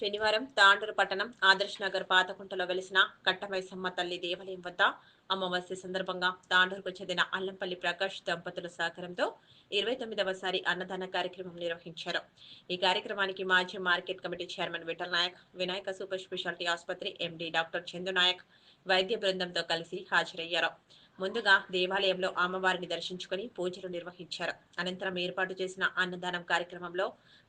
శనివారం తాండూరు పట్టణం ఆదర్శ్ నగర్ పాతకుంటలో వెలిసిన కట్టమైసమ్మ తల్లి దేవాలయం వద్ద అమావాస్య సందర్భంగా తాండూరుకు చెందిన అల్లంపల్లి ప్రకాష్ దంపతుల సహకారంతో ఇరవై తొమ్మిదవసారి అన్నదాన కార్యక్రమం నిర్వహించారు. ఈ కార్యక్రమానికి మాజీ market committee chairman Vittal Naik Vinayaka super speciality ఆసుపత్రి ఎండి డాక్టర్ చందు నాయక్ వైద్య బృందంతో కలిసి హాజరయ్యారు. ముందుగా దేవాలయంలో అమ్మవారిని దర్శించుకుని పూజలు నిర్వహించారు. అనంతరం ఏర్పాటు చేసిన అన్నదానం కార్యక్రమంలో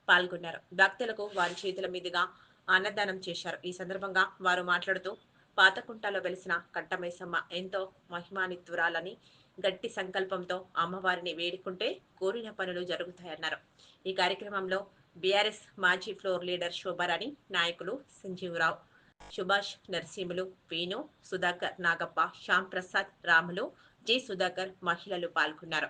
పాల్గొన్నారు. భక్తులకు వారి చేతుల మీదుగా అన్నదానం చేశారు. ఈ సందర్భంగా వారు మాట్లాడుతూ పాతకుంటలో వెలిసిన కట్టమైసమ్మ ఎంతో మహిమానిత్వరాలని గట్టి సంకల్పంతో అమ్మవారిని వేడుకుంటే కోరిన పనులు జరుగుతాయన్నారు. ఈ కార్యక్రమంలో బీఆర్ఎస్ మాజీ ఫ్లోర్ లీడర్ శోభారాణి నాయకులు సంజీవరావు సుభాష్ నరసింహులు వేణు సుధాకర్ నాగప్ప శ్యామ్ ప్రసాద్ రాములు జి సుధాకర్ మహిళలు పాల్గొన్నారు.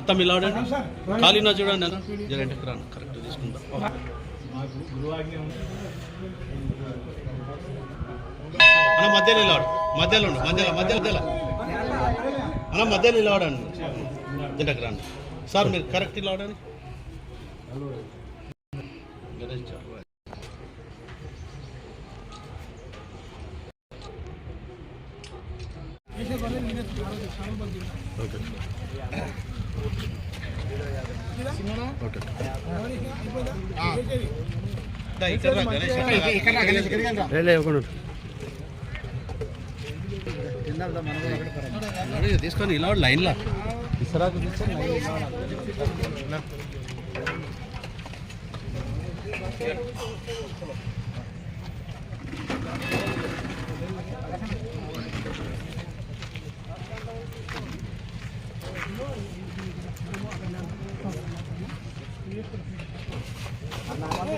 మొత్తం ఇలా ఖాళీనా చూడండి జరంటే రాను కరెక్ట్ తీసుకుంటా అన్న మధ్యలో ఇలా ఆడు. మధ్యలో ఉండు. మధ్యలో మధ్యలో మధ్యలో. అన్న మధ్యలో ఇలా ఆడండి. జంటకు రాండి. సార్ మీరు కరెక్ట్ ఇలా ఆడండి. గణేష్ తీసుకొని ఇలా ఓకే దా, తీసుకొని